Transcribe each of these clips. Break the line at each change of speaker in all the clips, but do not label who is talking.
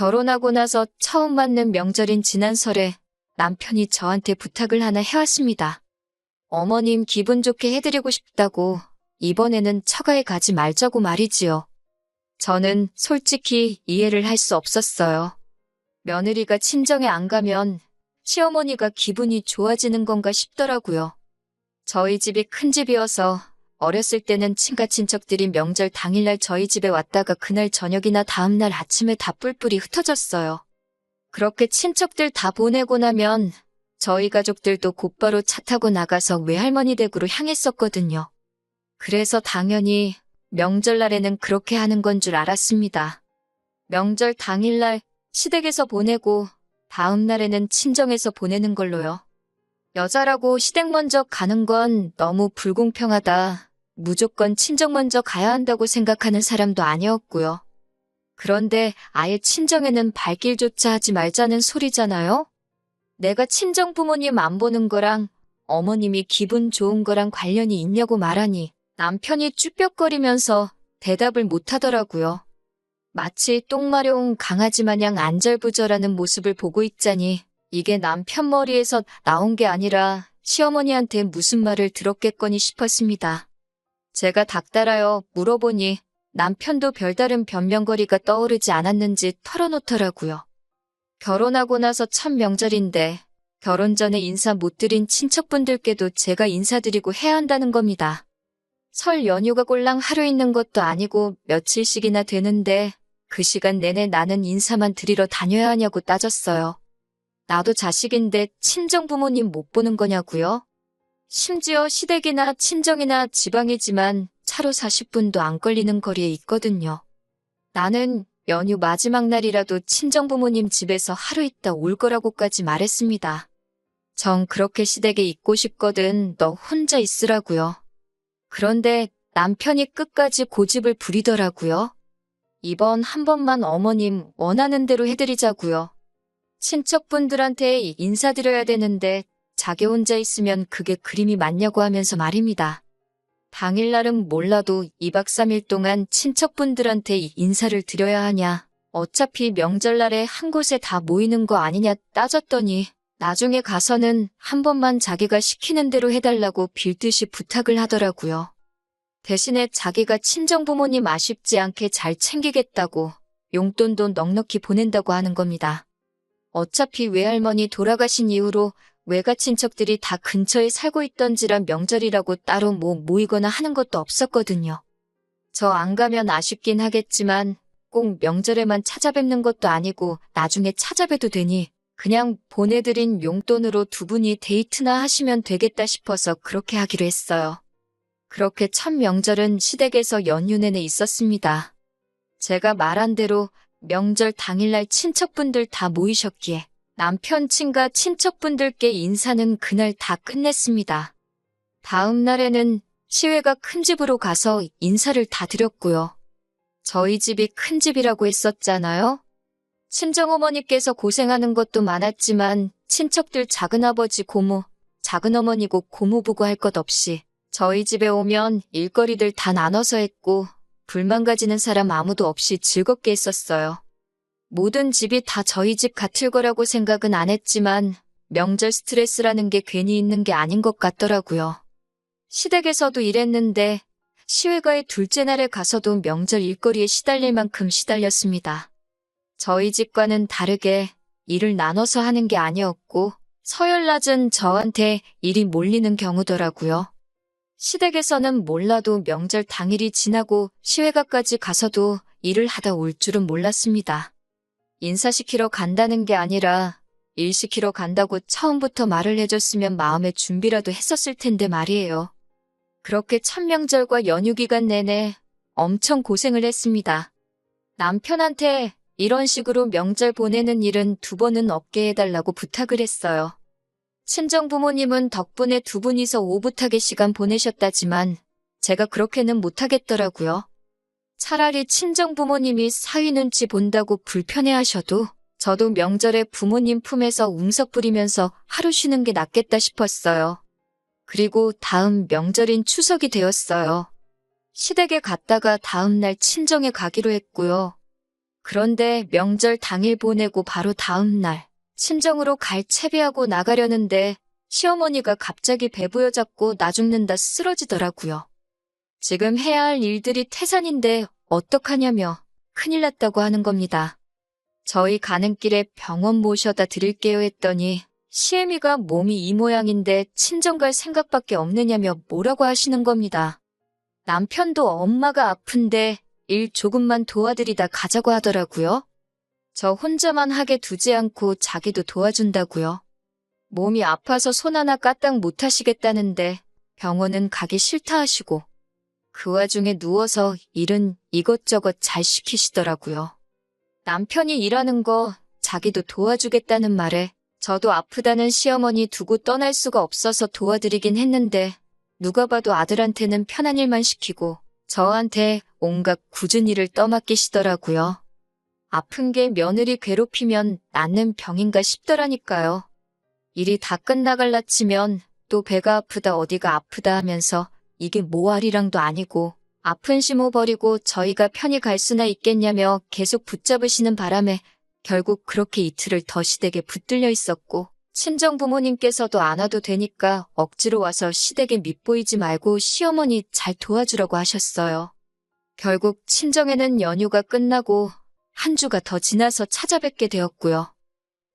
결혼하고 나서 처음 맞는 명절인 지난 설에 남편이 저한테 부탁을 하나 해왔습니다. 어머님 기분 좋게 해드리고 싶다고 이번에는 처가에 가지 말자고 말이지요. 저는 솔직히 이해를 할 수 없었어요. 며느리가 친정에 안 가면 시어머니가 기분이 좋아지는 건가 싶더라고요. 저희 집이 큰 집이어서 어렸을 때는 친가 친척들이 명절 당일날 저희 집에 왔다가 그날 저녁이나 다음날 아침에 다 뿔뿔이 흩어졌어요. 그렇게 친척들 다 보내고 나면 저희 가족들도 곧바로 차 타고 나가서 외할머니 댁으로 향했었거든요. 그래서 당연히 명절날에는 그렇게 하는 건 줄 알았습니다. 명절 당일날 시댁에서 보내고 다음 날에는 친정에서 보내는 걸로요. 여자라고 시댁 먼저 가는 건 너무 불공평하다. 무조건 친정 먼저 가야 한다고 생각하는 사람도 아니었고요. 그런데 아예 친정에는 발길조차 하지 말자는 소리잖아요? 내가 친정 부모님 안 보는 거랑 어머님이 기분 좋은 거랑 관련이 있냐고 말하니 남편이 쭈뼛거리면서 대답을 못 하더라고요. 마치 똥 마려운 강아지 마냥 안절부절하는 모습을 보고 있자니 이게 남편 머리에서 나온 게 아니라 시어머니한테 무슨 말을 들었겠거니 싶었습니다. 제가 닥달하여 물어보니 남편도 별다른 변명거리가 떠오르지 않았는지 털어놓더라고요. 결혼하고 나서 첫 명절인데 결혼 전에 인사 못 드린 친척분들께도 제가 인사드리고 해야 한다는 겁니다. 설 연휴가 꼴랑 하루 있는 것도 아니고 며칠씩이나 되는데 그 시간 내내 나는 인사만 드리러 다녀야 하냐고 따졌어요. 나도 자식인데 친정 부모님 못 보는 거냐고요? 심지어 시댁이나 친정이나 지방이지만 차로 40분도 안 걸리는 거리에 있거든요. 나는 연휴 마지막 날이라도 친정 부모님 집에서 하루 있다 올 거라고까지 말했습니다. 전 그렇게 시댁에 있고 싶거든 너 혼자 있으라고요. 그런데 남편이 끝까지 고집을 부리더라고요. 이번 한 번만 어머님 원하는 대로 해드리자고요. 친척분들한테 인사드려야 되는데 자기 혼자 있으면 그게 그림이 맞냐고 하면서 말입니다. 당일날은 몰라도 2박 3일 동안 친척분들한테 인사를 드려야 하냐. 어차피 명절날에 한 곳에 다 모이는 거 아니냐 따졌더니 나중에 가서는 한 번만 자기가 시키는 대로 해달라고 빌듯이 부탁을 하더라고요. 대신에 자기가 친정 부모님 아쉽지 않게 잘 챙기겠다고 용돈도 넉넉히 보낸다고 하는 겁니다. 어차피 외할머니 돌아가신 이후로 외가 친척들이 다 근처에 살고 있던지라 명절이라고 따로 뭐 모이거나 하는 것도 없었거든요. 저 안 가면 아쉽긴 하겠지만 꼭 명절에만 찾아뵙는 것도 아니고 나중에 찾아뵈도 되니 그냥 보내드린 용돈으로 두 분이 데이트나 하시면 되겠다 싶어서 그렇게 하기로 했어요. 그렇게 첫 명절은 시댁에서 연휴 내내 있었습니다. 제가 말한 대로 명절 당일날 친척분들 다 모이셨기에 남편 친가 친척분들께 인사는 그날 다 끝냈습니다. 다음 날에는 시외가 큰 집으로 가서 인사를 다 드렸고요. 저희 집이 큰 집이라고 했었잖아요. 친정어머니께서 고생하는 것도 많았지만 친척들 작은아버지 고모, 작은어머니고 고모부고 할 것 없이 저희 집에 오면 일거리들 다 나눠서 했고 불만 가지는 사람 아무도 없이 즐겁게 했었어요. 모든 집이 다 저희 집 같을 거라고 생각은 안 했지만 명절 스트레스라는 게 괜히 있는 게 아닌 것 같더라고요. 시댁에서도 이랬는데 시외가의 둘째 날에 가서도 명절 일거리에 시달릴 만큼 시달렸습니다. 저희 집과는 다르게 일을 나눠서 하는 게 아니었고 서열 낮은 저한테 일이 몰리는 경우더라고요. 시댁에서는 몰라도 명절 당일이 지나고 시외가까지 가서도 일을 하다 올 줄은 몰랐습니다. 인사시키러 간다는 게 아니라 일 시키러 간다고 처음부터 말을 해줬으면 마음의 준비라도 했었을 텐데 말이에요. 그렇게 첫 명절과 연휴 기간 내내 엄청 고생을 했습니다. 남편한테 이런 식으로 명절 보내는 일은 두 번은 없게 해달라고 부탁을 했어요. 친정 부모님은 덕분에 두 분이서 오붓하게 시간 보내셨다지만 제가 그렇게는 못하겠더라고요. 차라리 친정 부모님이 사위 눈치 본다고 불편해하셔도 저도 명절에 부모님 품에서 웅석 부리면서 하루 쉬는 게 낫겠다 싶었어요. 그리고 다음 명절인 추석이 되었어요. 시댁에 갔다가 다음날 친정에 가기로 했고요. 그런데 명절 당일 보내고 바로 다음 날 친정으로 갈 채비하고 나가려는데 시어머니가 갑자기 배부여 잡고 나 죽는다 쓰러지더라고요. 지금 해야 할 일들이 태산인데 어떡하냐며 큰일 났다고 하는 겁니다. 저희 가는 길에 병원 모셔다 드릴게요 했더니 시애미가 몸이 이 모양인데 친정 갈 생각밖에 없느냐며 뭐라고 하시는 겁니다. 남편도 엄마가 아픈데 일 조금만 도와드리다 가자고 하더라고요. 저 혼자만 하게 두지 않고 자기도 도와준다고요. 몸이 아파서 손 하나 까딱 못 하시겠다는데 병원은 가기 싫다 하시고 그 와중에 누워서 일은 이것저것 잘 시키시더라고요. 남편이 일하는 거 자기도 도와주겠다는 말에 저도 아프다는 시어머니 두고 떠날 수가 없어서 도와드리긴 했는데 누가 봐도 아들한테는 편한 일만 시키고 저한테 온갖 굳은 일을 떠맡기시더라고요. 아픈 게 며느리 괴롭히면 낫는 병인가 싶더라니까요. 일이 다 끝나갈라 치면 또 배가 아프다 어디가 아프다 하면서 이게 모아리랑도 아니고 아픈 심호 버리고 저희가 편히 갈 수나 있겠냐며 계속 붙잡으시는 바람에 결국 그렇게 이틀을 더 시댁에 붙들려 있었고 친정 부모님께서도 안 와도 되니까 억지로 와서 시댁에 밑보이지 말고 시어머니 잘 도와주라고 하셨어요. 결국 친정에는 연휴가 끝나고 한 주가 더 지나서 찾아뵙게 되었고요.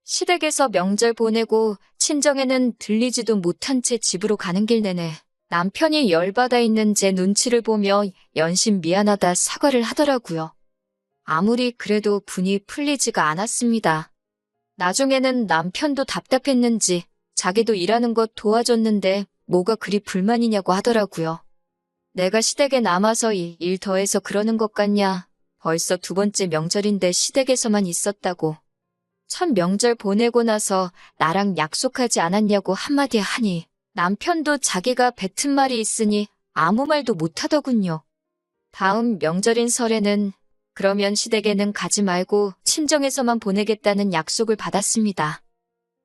시댁에서 명절 보내고 친정에는 들리지도 못한 채 집으로 가는 길 내내 남편이 열받아 있는 제 눈치를 보며 연신 미안하다 사과를 하더라고요. 아무리 그래도 분이 풀리지가 않았습니다. 나중에는 남편도 답답했는지 자기도 일하는 것 도와줬는데 뭐가 그리 불만이냐고 하더라고요. 내가 시댁에 남아서 이 일 더해서 그러는 것 같냐. 벌써 두 번째 명절인데 시댁에서만 있었다고. 첫 명절 보내고 나서 나랑 약속하지 않았냐고 한마디 하니 남편도 자기가 뱉은 말이 있으니 아무 말도 못하더군요. 다음 명절인 설에는 그러면 시댁에는 가지 말고 친정에서만 보내겠다는 약속을 받았습니다.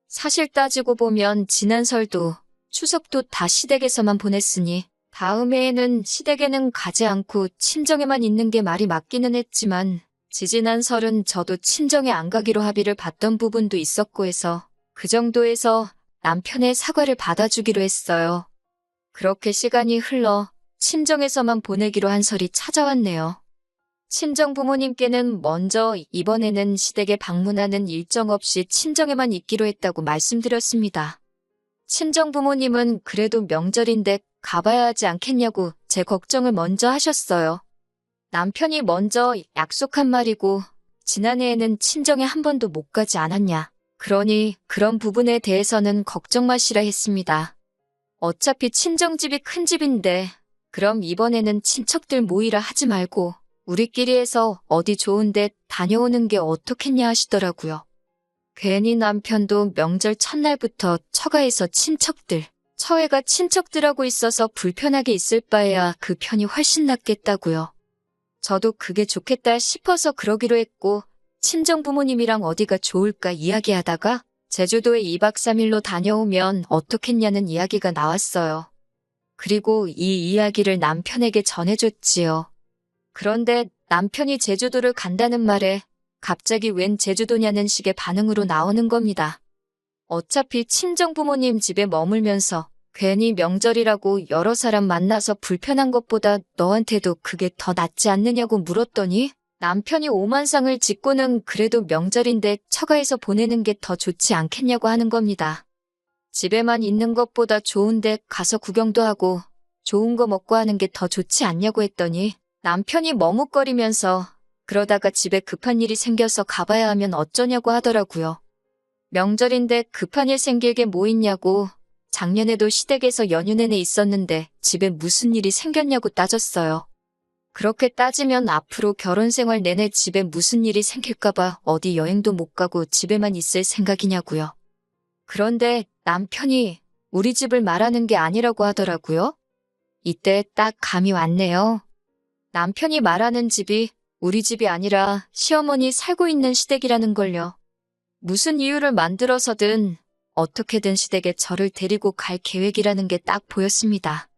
사실 따지고 보면 지난 설도 추석도 다 시댁에서만 보냈으니 다음 해에는 시댁에는 가지 않고 친정에만 있는 게 말이 맞기는 했지만 지지난 설은 저도 친정에 안 가기로 합의를 봤던 부분도 있었고 해서 그 정도에서 남편의 사과를 받아주기로 했어요. 그렇게 시간이 흘러 친정에서만 보내기로 한 설이 찾아왔네요. 친정 부모님께는 먼저 이번에는 시댁에 방문하는 일정 없이 친정에만 있기로 했다고 말씀드렸습니다. 친정 부모님은 그래도 명절인데 가봐야 하지 않겠냐고 제 걱정을 먼저 하셨어요. 남편이 먼저 약속한 말이고 지난해에는 친정에 한 번도 못 가지 않았냐. 그러니 그런 부분에 대해서는 걱정 마시라 했습니다. 어차피 친정집이 큰 집인데 그럼 이번에는 친척들 모이라 하지 말고 우리끼리 해서 어디 좋은데 다녀오는 게 어떻겠냐 하시더라고요. 괜히 남편도 명절 첫날부터 처가에서 친척들, 처해가 친척들하고 있어서 불편하게 있을 바에야 그 편이 훨씬 낫겠다고요. 저도 그게 좋겠다 싶어서 그러기로 했고 친정 부모님이랑 어디가 좋을까 이야기하다가 제주도에 2박 3일로 다녀오면 어떻겠냐는 이야기가 나왔어요. 그리고 이 이야기를 남편에게 전해줬지요. 그런데 남편이 제주도를 간다는 말에 갑자기 웬 제주도냐는 식의 반응으로 나오는 겁니다. 어차피 친정 부모님 집에 머물면서 괜히 명절이라고 여러 사람 만나서 불편한 것보다 너한테도 그게 더 낫지 않느냐고 물었더니 남편이 오만상을 짓고는 그래도 명절인데 처가에서 보내는 게 더 좋지 않겠냐고 하는 겁니다. 집에만 있는 것보다 좋은데 가서 구경도 하고 좋은 거 먹고 하는 게 더 좋지 않냐고 했더니 남편이 머뭇거리면서 그러다가 집에 급한 일이 생겨서 가봐야 하면 어쩌냐고 하더라고요. 명절인데 급한 일 생길 게 뭐 있냐고 작년에도 시댁에서 연휴 내내 있었는데 집에 무슨 일이 생겼냐고 따졌어요. 그렇게 따지면 앞으로 결혼 생활 내내 집에 무슨 일이 생길까봐 어디 여행도 못 가고 집에만 있을 생각이냐고요. 그런데 남편이 우리 집을 말하는 게 아니라고 하더라고요. 이때 딱 감이 왔네요. 남편이 말하는 집이 우리 집이 아니라 시어머니 살고 있는 시댁이라는 걸요. 무슨 이유를 만들어서든 어떻게든 시댁에 저를 데리고 갈 계획이라는 게 딱 보였습니다.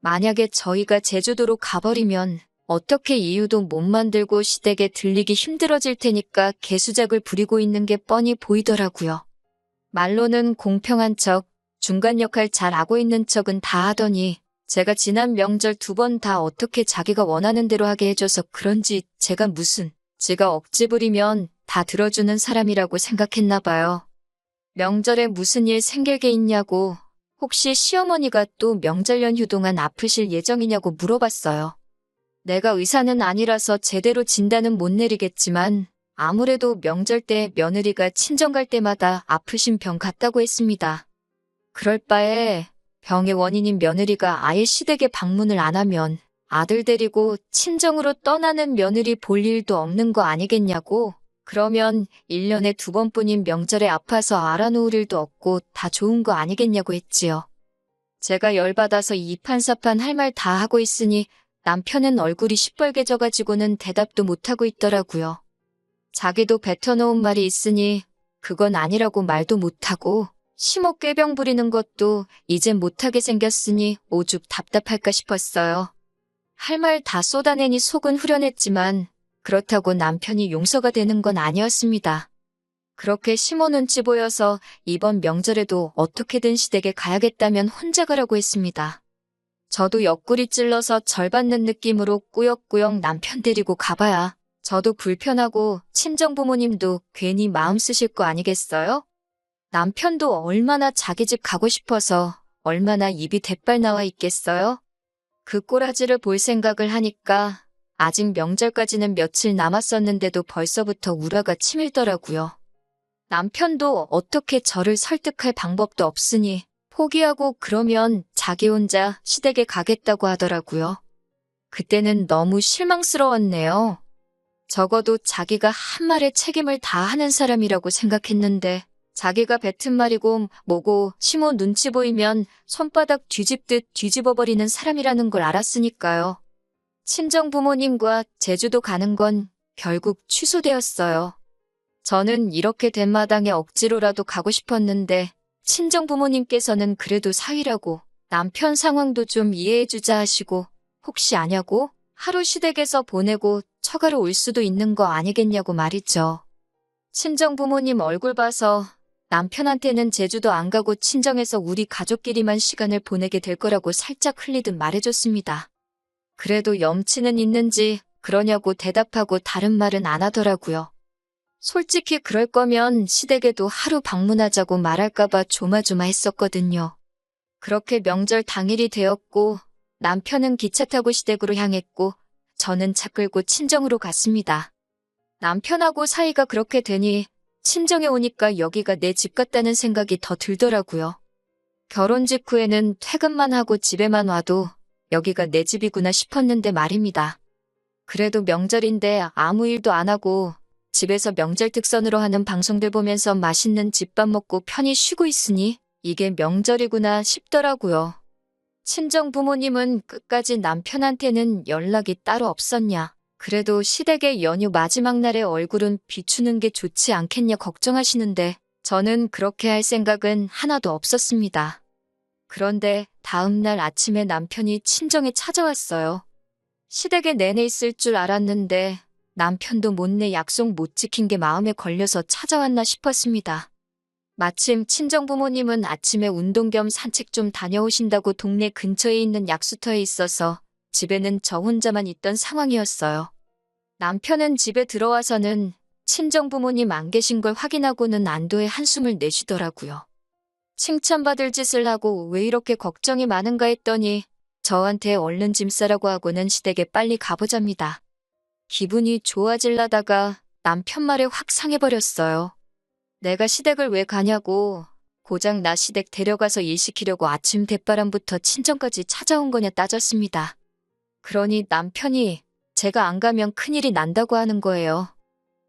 만약에 저희가 제주도로 가버리면 어떻게 이유도 못 만들고 시댁에 들리기 힘들어질 테니까 개수작을 부리고 있는 게 뻔히 보이더라고요. 말로는 공평한 척, 중간 역할 잘 하고 있는 척은 다 하더니 제가 지난 명절 두 번 다 어떻게 자기가 원하는 대로 하게 해줘서 그런지 제가 무슨 지가 억지 부리면 다 들어주는 사람이라고 생각했나 봐요. 명절에 무슨 일 생길 게 있냐고 혹시 시어머니가 또 명절 연휴 동안 아프실 예정이냐고 물어봤어요. 내가 의사는 아니라서 제대로 진단은 못 내리겠지만 아무래도 명절 때 며느리가 친정 갈 때마다 아프신 병 같다고 했습니다. 그럴 바에 병의 원인인 며느리가 아예 시댁에 방문을 안 하면 아들 데리고 친정으로 떠나는 며느리 볼 일도 없는 거 아니겠냐고. 그러면 1년에 두 번뿐인 명절에 아파서 알아놓을 일도 없고 다 좋은 거 아니겠냐고 했지요. 제가 열받아서 이판사판 할 말 다 하고 있으니 남편은 얼굴이 시뻘개져가지고는 대답도 못하고 있더라고요. 자기도 뱉어놓은 말이 있으니 그건 아니라고 말도 못하고 심호 꾀병 부리는 것도 이젠 못하게 생겼으니 오죽 답답할까 싶었어요. 할 말 다 쏟아내니 속은 후련했지만 그렇다고 남편이 용서가 되는 건 아니었습니다. 그렇게 심호 눈치 보여서 이번 명절에도 어떻게든 시댁에 가야겠다면 혼자 가라고 했습니다. 저도 옆구리 찔러서 절받는 느낌으로 꾸역꾸역 남편 데리고 가봐야 저도 불편하고 친정 부모님도 괜히 마음 쓰실 거 아니겠어요? 남편도 얼마나 자기 집 가고 싶어서 얼마나 입이 대빨 나와 있겠어요? 그 꼬라지를 볼 생각을 하니까 아직 명절까지는 며칠 남았었는데도 벌써부터 우라가 치밀더라고요. 남편도 어떻게 저를 설득할 방법도 없으니 포기하고 그러면 자기 혼자 시댁에 가겠다고 하더라고요. 그때는 너무 실망스러웠네요. 적어도 자기가 한 말에 책임을 다 하는 사람이라고 생각했는데 자기가 뱉은 말이고 뭐고 심호 눈치 보이면 손바닥 뒤집듯 뒤집어버리는 사람이라는 걸 알았으니까요. 친정 부모님과 제주도 가는 건 결국 취소되었어요. 저는 이렇게 된 마당에 억지로라도 가고 싶었는데 친정 부모님께서는 그래도 사위라고 남편 상황도 좀 이해해주자 하시고 혹시 아냐고 하루 시댁에서 보내고 처가로 올 수도 있는 거 아니겠냐고 말이죠. 친정 부모님 얼굴 봐서 남편한테는 제주도 안 가고 친정에서 우리 가족끼리만 시간을 보내게 될 거라고 살짝 흘리듯 말해줬습니다. 그래도 염치는 있는지 그러냐고 대답하고 다른 말은 안 하더라고요. 솔직히 그럴 거면 시댁에도 하루 방문하자고 말할까봐 조마조마했었거든요. 그렇게 명절 당일이 되었고 남편은 기차 타고 시댁으로 향했고 저는 차 끌고 친정으로 갔습니다. 남편하고 사이가 그렇게 되니 친정에 오니까 여기가 내 집 같다는 생각이 더 들더라고요. 결혼 직후에는 퇴근만 하고 집에만 와도 여기가 내 집이구나 싶었는데 말입니다. 그래도 명절인데 아무 일도 안 하고 집에서 명절 특선으로 하는 방송들 보면서 맛있는 집밥 먹고 편히 쉬고 있으니 이게 명절이구나 싶더라고요. 친정 부모님은 끝까지 남편한테는 연락이 따로 없었냐. 그래도 시댁의 연휴 마지막 날에 얼굴은 비추는 게 좋지 않겠냐 걱정하시는데 저는 그렇게 할 생각은 하나도 없었습니다. 그런데 다음 날 아침에 남편이 친정에 찾아왔어요. 시댁에 내내 있을 줄 알았는데 남편도 못내 약속 못 지킨 게 마음에 걸려서 찾아왔나 싶었습니다. 마침 친정 부모님은 아침에 운동 겸 산책 좀 다녀오신다고 동네 근처에 있는 약수터에 있어서 집에는 저 혼자만 있던 상황이었어요. 남편은 집에 들어와서는 친정 부모님 안 계신 걸 확인하고는 안도의 한숨을 내쉬더라고요. 칭찬받을 짓을 하고 왜 이렇게 걱정이 많은가 했더니 저한테 얼른 짐 싸라고 하고는 시댁에 빨리 가보잡니다. 기분이 좋아질라다가 남편 말에 확 상해버렸어요. 내가 시댁을 왜 가냐고 고장 나 시댁 데려가서 일 시키려고 아침 대바람부터 친정까지 찾아온 거냐 따졌습니다. 그러니 남편이 제가 안 가면 큰일이 난다고 하는 거예요.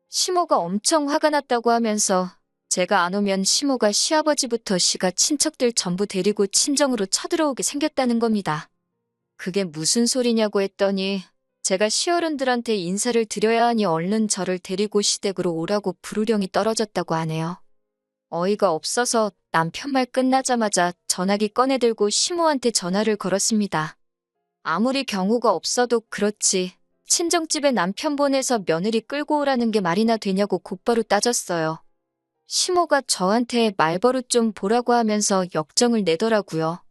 시모가 엄청 화가 났다고 하면서 제가 안 오면 시모가 시아버지부터 시가 친척들 전부 데리고 친정으로 쳐들어오게 생겼다는 겁니다. 그게 무슨 소리냐고 했더니 제가 시어른들한테 인사를 드려야 하니 얼른 저를 데리고 시댁으로 오라고 부르령이 떨어졌다고 하네요. 어이가 없어서 남편 말 끝나자마자 전화기 꺼내들고 시모한테 전화를 걸었습니다. 아무리 경우가 없어도 그렇지 친정집에 남편 보내서 며느리 끌고 오라는 게 말이나 되냐고 곧바로 따졌어요. 시모가 저한테 말버릇 좀 보라고 하면서 역정을 내더라고요.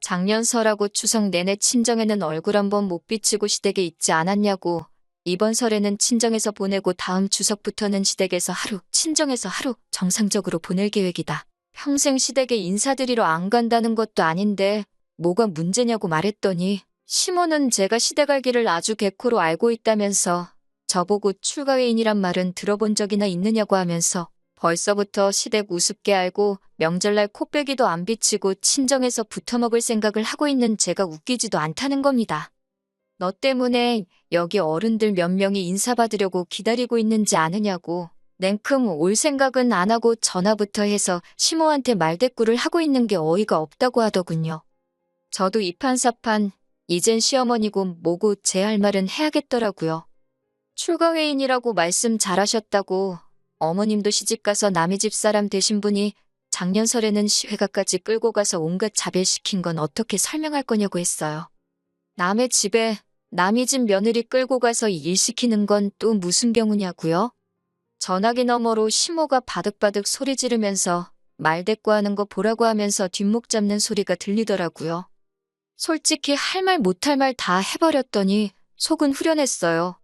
작년 설하고 추석 내내 친정에는 얼굴 한번 못 비치고 시댁에 있지 않았냐고 이번 설에는 친정에서 보내고 다음 추석부터는 시댁에서 하루, 친정에서 하루 정상적으로 보낼 계획이다. 평생 시댁에 인사드리러 안 간다는 것도 아닌데 뭐가 문제냐고 말했더니 시모는 제가 시댁 알기를 아주 개코로 알고 있다면서 저보고 출가회인이란 말은 들어본 적이나 있느냐고 하면서 벌써부터 시댁 우습게 알고 명절날 코빼기도 안 비치고 친정에서 붙어먹을 생각을 하고 있는 제가 웃기지도 않다는 겁니다. 너 때문에 여기 어른들 몇 명이 인사받으려고 기다리고 있는지 아느냐고 냉큼 올 생각은 안 하고 전화부터 해서 시모한테 말대꾸를 하고 있는 게 어이가 없다고 하더군요. 저도 이판사판 이젠 시어머니고 뭐고 제 할 말은 해야겠더라고요. 출가회인이라고 말씀 잘하셨다고 어머님도 시집가서 남의 집 사람 되신 분이 작년 설에는 시회가까지 끌고 가서 온갖 자별시킨 건 어떻게 설명할 거냐고 했어요. 남의 집에 남의 집 며느리 끌고 가서 일 시키는 건 또 무슨 경우냐고요? 전화기 너머로 시모가 바득바득 소리 지르면서 말대꾸하는 거 보라고 하면서 뒷목 잡는 소리가 들리더라고요. 솔직히 할 말 못할 말 다 해버렸더니 속은 후련했어요.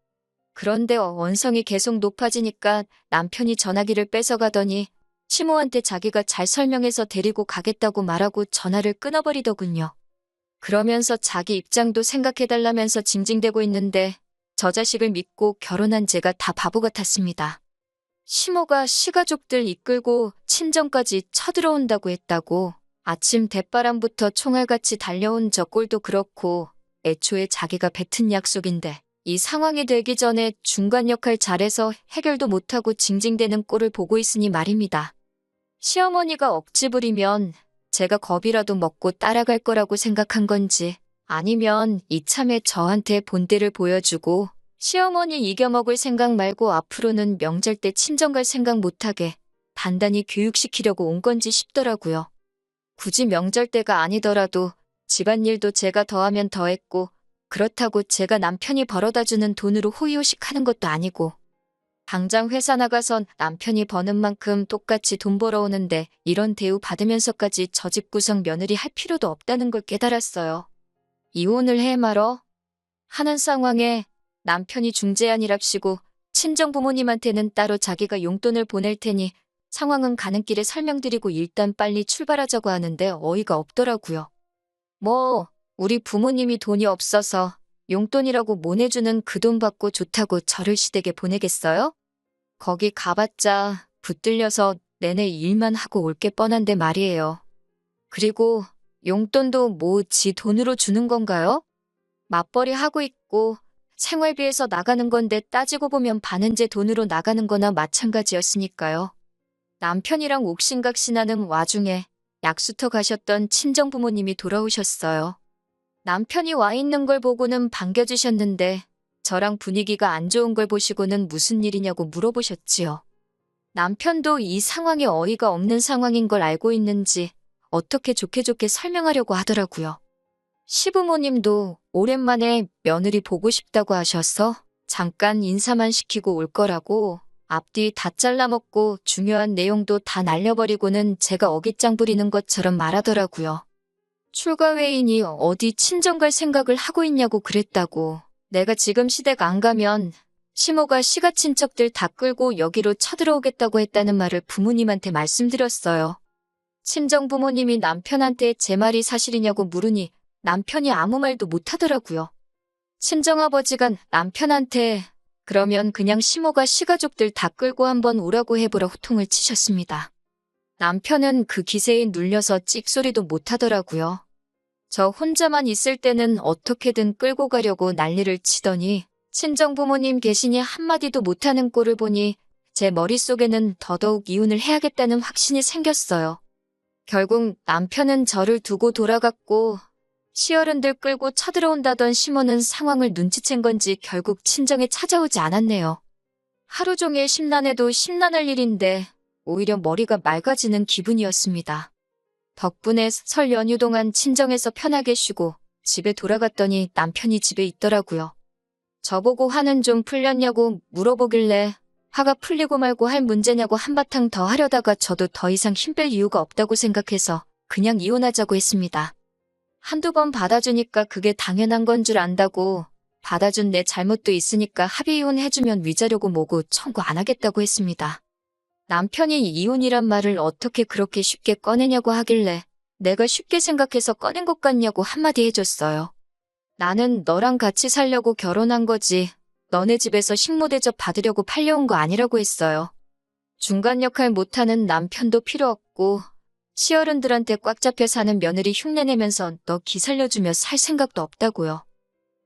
그런데 원성이 계속 높아지니까 남편이 전화기를 뺏어가더니 시모한테 자기가 잘 설명해서 데리고 가겠다고 말하고 전화를 끊어버리더군요. 그러면서 자기 입장도 생각해달라면서 징징대고 있는데 저 자식을 믿고 결혼한 제가 다 바보 같았습니다. 시모가 시가족들 이끌고 친정까지 쳐들어온다고 했다고 아침 대바람부터 총알같이 달려온 저 꼴도 그렇고 애초에 자기가 뱉은 약속인데 이 상황이 되기 전에 중간 역할 잘해서 해결도 못하고 징징대는 꼴을 보고 있으니 말입니다. 시어머니가 억지 부리면 제가 겁이라도 먹고 따라갈 거라고 생각한 건지 아니면 이참에 저한테 본때를 보여주고 시어머니 이겨먹을 생각 말고 앞으로는 명절 때 친정 갈 생각 못하게 단단히 교육시키려고 온 건지 싶더라고요. 굳이 명절 때가 아니더라도 집안일도 제가 더하면 더했고 그렇다고 제가 남편이 벌어다주는 돈으로 호의호식 하는 것도 아니고 당장 회사 나가선 남편이 버는 만큼 똑같이 돈 벌어오는데 이런 대우 받으면서까지 저 집 구성 며느리 할 필요도 없다는 걸 깨달았어요. 이혼을 해 말어? 하는 상황에 남편이 중재안이랍시고 친정 부모님한테는 따로 자기가 용돈을 보낼 테니 상황은 가는 길에 설명드리고 일단 빨리 출발하자고 하는데 어이가 없더라고요. 뭐 우리 부모님이 돈이 없어서 용돈이라고 못 내주는 그 돈 받고 좋다고 저를 시댁에 보내겠어요? 거기 가봤자 붙들려서 내내 일만 하고 올 게 뻔한데 말이에요. 그리고 용돈도 뭐 지 돈으로 주는 건가요? 맞벌이 하고 있고 생활비에서 나가는 건데 따지고 보면 반은 제 돈으로 나가는 거나 마찬가지였으니까요. 남편이랑 옥신각신하는 와중에 약수터 가셨던 친정 부모님이 돌아오셨어요. 남편이 와 있는 걸 보고는 반겨주셨는데 저랑 분위기가 안 좋은 걸 보시고는 무슨 일이냐고 물어보셨지요. 남편도 이 상황이 어이가 없는 상황인 걸 알고 있는지 어떻게 좋게 좋게 설명하려고 하더라고요. 시부모님도 오랜만에 며느리 보고 싶다고 하셔서 잠깐 인사만 시키고 올 거라고 앞뒤 다 잘라먹고 중요한 내용도 다 날려버리고는 제가 어깃장 부리는 것처럼 말하더라고요. 출가회인이 어디 친정 갈 생각을 하고 있냐고 그랬다고. 내가 지금 시댁 안 가면 시모가 시가 친척들 다 끌고 여기로 쳐들어오겠다고 했다는 말을 부모님한테 말씀드렸어요. 친정 부모님이 남편한테 제 말이 사실이냐고 물으니 남편이 아무 말도 못하더라고요. 친정아버지가 남편한테 그러면 그냥 시모가 시가족들 다 끌고 한번 오라고 해보라 호통을 치셨습니다. 남편은 그 기세에 눌려서 찍소리도 못하더라고요. 저 혼자만 있을 때는 어떻게든 끌고 가려고 난리를 치더니 친정 부모님 계시니 한마디도 못하는 꼴을 보니 제 머릿속에는 더더욱 이혼을 해야겠다는 확신이 생겼어요. 결국 남편은 저를 두고 돌아갔고 시어른들 끌고 쳐들어온다던 시모는 상황을 눈치챈 건지 결국 친정에 찾아오지 않았네요. 하루 종일 심란해도 심란할 일인데 오히려 머리가 맑아지는 기분이었습니다. 덕분에 설 연휴 동안 친정에서 편하게 쉬고 집에 돌아갔더니 남편이 집에 있더라고요. 저보고 화는 좀 풀렸냐고 물어보길래 화가 풀리고 말고 할 문제냐고 한바탕 더 하려다가 저도 더 이상 힘뺄 이유가 없다고 생각해서 그냥 이혼하자고 했습니다. 한두 번 받아주니까 그게 당연한 건 줄 안다고 받아준 내 잘못도 있으니까 합의 이혼 해주면 위자료고 뭐고 청구 안 하겠다고 했습니다. 남편이 이혼이란 말을 어떻게 그렇게 쉽게 꺼내냐고 하길래 내가 쉽게 생각해서 꺼낸 것 같냐고 한마디 해줬어요. 나는 너랑 같이 살려고 결혼한 거지. 너네 집에서 식모 대접 받으려고 팔려온 거 아니라고 했어요. 중간 역할 못하는 남편도 필요 없고 시어른들한테 꽉 잡혀 사는 며느리 흉내내면서 너 기 살려주며 살 생각도 없다고요.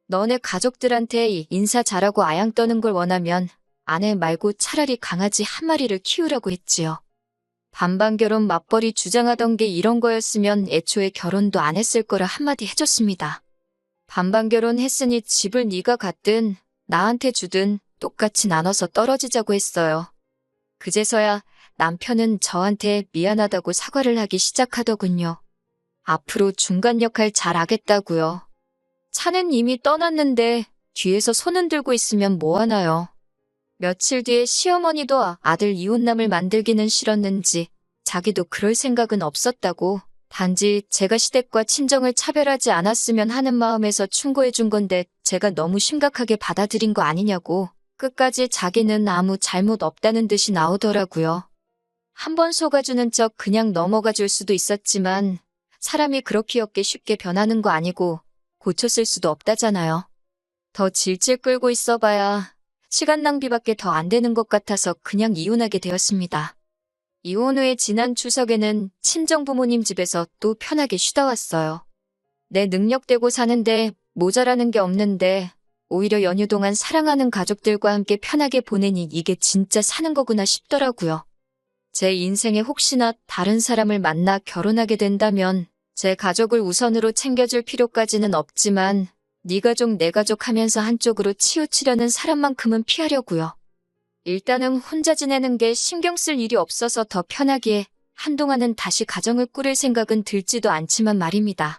너네 가족들한테 인사 잘하고 아양 떠는 걸 원하면 아내 말고 차라리 강아지 한 마리를 키우라고 했지요. 반반 결혼 맞벌이 주장하던 게 이런 거였으면 애초에 결혼도 안 했을 거라 한마디 해줬습니다. 반반 결혼 했으니 집을 네가 갖든 나한테 주든 똑같이 나눠서 떨어지자고 했어요. 그제서야 남편은 저한테 미안하다고 사과를 하기 시작하더군요. 앞으로 중간 역할 잘 하겠다고요. 차는 이미 떠났는데 뒤에서 손은 들고 있으면 뭐하나요? 며칠 뒤에 시어머니도 아들 이혼남을 만들기는 싫었는지 자기도 그럴 생각은 없었다고 단지 제가 시댁과 친정을 차별하지 않았으면 하는 마음에서 충고해 준 건데 제가 너무 심각하게 받아들인 거 아니냐고 끝까지 자기는 아무 잘못 없다는 듯이 나오더라고요. 한 번 속아주는 척 그냥 넘어가 줄 수도 있었지만 사람이 그렇게 쉽게 변하는 거 아니고 고쳤을 수도 없다잖아요. 더 질질 끌고 있어봐야 시간 낭비밖에 더 안 되는 것 같아서 그냥 이혼하게 되었습니다. 이혼 후에 지난 추석에는 친정 부모님 집에서 또 편하게 쉬다 왔어요. 내 능력대고 사는데 모자라는 게 없는데 오히려 연휴 동안 사랑하는 가족들과 함께 편하게 보내니 이게 진짜 사는 거구나 싶더라고요. 제 인생에 혹시나 다른 사람을 만나 결혼하게 된다면 제 가족을 우선으로 챙겨줄 필요까지는 없지만 네 가족 내 가족 하면서 한쪽으로 치우치려는 사람만큼은 피하려고요. 일단은 혼자 지내는 게 신경 쓸 일이 없어서 더 편하기에 한동안은 다시 가정을 꾸릴 생각은 들지도 않지만 말입니다.